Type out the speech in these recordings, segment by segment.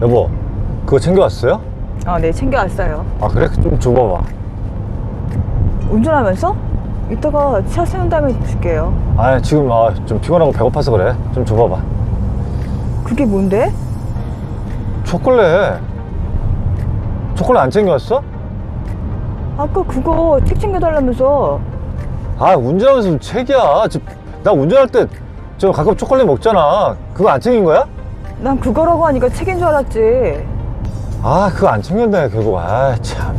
여보, 그거 챙겨왔어요? 아, 네, 챙겨왔어요. 아, 그래? 좀 줘봐봐. 운전하면서? 이따가 차 세운 다음에 줄게요. 아, 지금 아, 좀 피곤하고 배고파서 그래. 좀 줘봐봐. 그게 뭔데? 초콜릿. 초콜릿 안 챙겨왔어? 아까 그거 책 챙겨달라면서. 아, 운전하면서 좀 책이야. 저, 나 운전할 때 저 가끔 초콜릿 먹잖아. 그거 안 챙긴 거야? 난 그거라고 하니까 책인 줄 알았지. 아, 그거 안 챙겼네, 결국. 아, 참.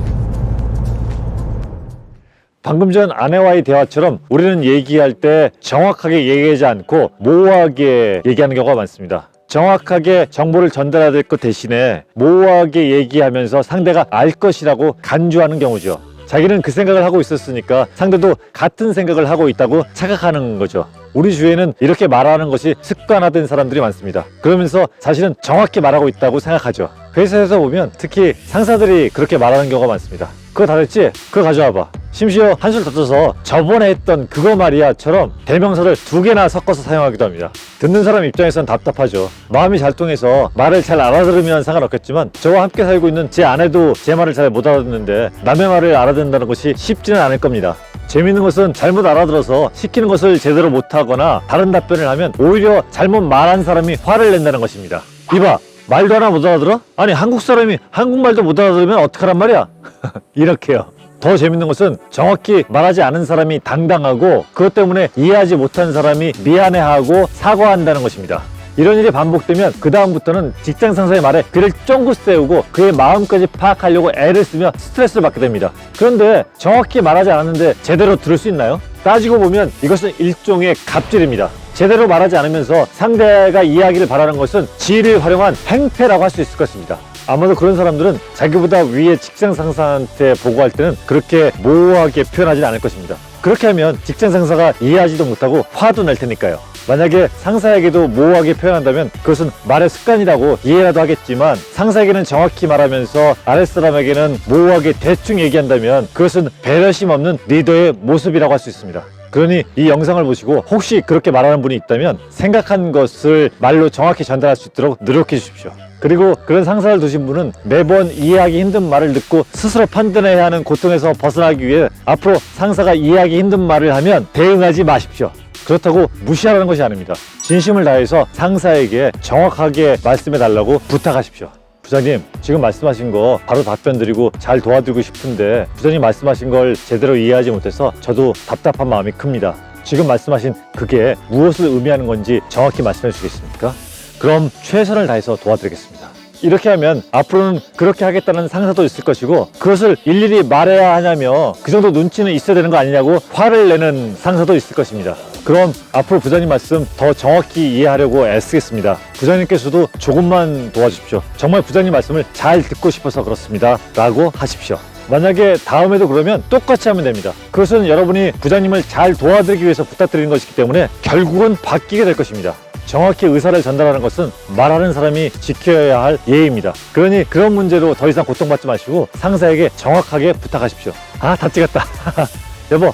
방금 전 아내와의 대화처럼 우리는 얘기할 때 정확하게 얘기하지 않고 모호하게 얘기하는 경우가 많습니다. 정확하게 정보를 전달해야 될 것 대신에 모호하게 얘기하면서 상대가 알 것이라고 간주하는 경우죠. 자기는 그 생각을 하고 있었으니까 상대도 같은 생각을 하고 있다고 착각하는 거죠. 우리 주위에는 이렇게 말하는 것이 습관화된 사람들이 많습니다. 그러면서 자신은 정확히 말하고 있다고 생각하죠. 회사에서 보면 특히 상사들이 그렇게 말하는 경우가 많습니다. 그거 다 됐지? 그거 가져와 봐. 심지어 한술 더 떠서 저번에 했던 그거 말이야처럼 대명사를 두 개나 섞어서 사용하기도 합니다. 듣는 사람 입장에선 답답하죠. 마음이 잘 통해서 말을 잘 알아들으면 상관없겠지만 저와 함께 살고 있는 제 아내도 제 말을 잘 못 알아듣는데 남의 말을 알아듣는다는 것이 쉽지는 않을 겁니다. 재밌는 것은 잘못 알아들어서 시키는 것을 제대로 못하거나 다른 답변을 하면 오히려 잘못 말한 사람이 화를 낸다는 것입니다. 이봐, 말도 하나 못 알아들어? 아니 한국 사람이 한국말도 못 알아들으면 어떡하란 말이야? 이렇게요. 더 재밌는 것은 정확히 말하지 않은 사람이 당당하고 그것 때문에 이해하지 못한 사람이 미안해하고 사과한다는 것입니다. 이런 일이 반복되면 그 다음부터는 직장 상사의 말에 귀를 쫑긋 세우고 그의 마음까지 파악하려고 애를 쓰며 스트레스를 받게 됩니다. 그런데 정확히 말하지 않았는데 제대로 들을 수 있나요? 따지고 보면 이것은 일종의 갑질입니다. 제대로 말하지 않으면서 상대가 이해하기를 바라는 것은 지혜를 활용한 행패라고 할 수 있을 것입니다. 아마도 그런 사람들은 자기보다 위에 직장 상사한테 보고할 때는 그렇게 모호하게 표현하지는 않을 것입니다. 그렇게 하면 직장 상사가 이해하지도 못하고 화도 낼 테니까요. 만약에 상사에게도 모호하게 표현한다면 그것은 말의 습관이라고 이해라도 하겠지만 상사에게는 정확히 말하면서 아랫사람에게는 모호하게 대충 얘기한다면 그것은 배려심 없는 리더의 모습이라고 할 수 있습니다. 그러니 이 영상을 보시고 혹시 그렇게 말하는 분이 있다면 생각한 것을 말로 정확히 전달할 수 있도록 노력해 주십시오. 그리고 그런 상사를 두신 분은 매번 이해하기 힘든 말을 듣고 스스로 판단해야 하는 고통에서 벗어나기 위해 앞으로 상사가 이해하기 힘든 말을 하면 대응하지 마십시오. 그렇다고 무시하라는 것이 아닙니다. 진심을 다해서 상사에게 정확하게 말씀해 달라고 부탁하십시오. 부장님, 지금 말씀하신 거 바로 답변 드리고 잘 도와드리고 싶은데 부장님 말씀하신 걸 제대로 이해하지 못해서 저도 답답한 마음이 큽니다. 지금 말씀하신 그게 무엇을 의미하는 건지 정확히 말씀해 주시겠습니까? 그럼 최선을 다해서 도와드리겠습니다. 이렇게 하면 앞으로는 그렇게 하겠다는 상사도 있을 것이고 그것을 일일이 말해야 하냐며 그 정도 눈치는 있어야 되는 거 아니냐고 화를 내는 상사도 있을 것입니다. 그럼 앞으로 부장님 말씀 더 정확히 이해하려고 애쓰겠습니다. 부장님께서도 조금만 도와주십시오. 정말 부장님 말씀을 잘 듣고 싶어서 그렇습니다. 라고 하십시오. 만약에 다음에도 그러면 똑같이 하면 됩니다. 그것은 여러분이 부장님을 잘 도와드리기 위해서 부탁드리는 것이기 때문에 결국은 바뀌게 될 것입니다. 정확히 의사를 전달하는 것은 말하는 사람이 지켜야 할 예의입니다. 그러니 그런 문제로 더 이상 고통받지 마시고 상사에게 정확하게 부탁하십시오. 아, 다 찍었다. 여보,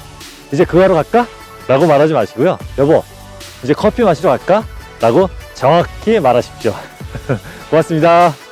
이제 그거 하러 갈까? 라고 말하지 마시고요. 여보, 이제 커피 마시러 갈까? 라고 정확히 말하십시오. 고맙습니다.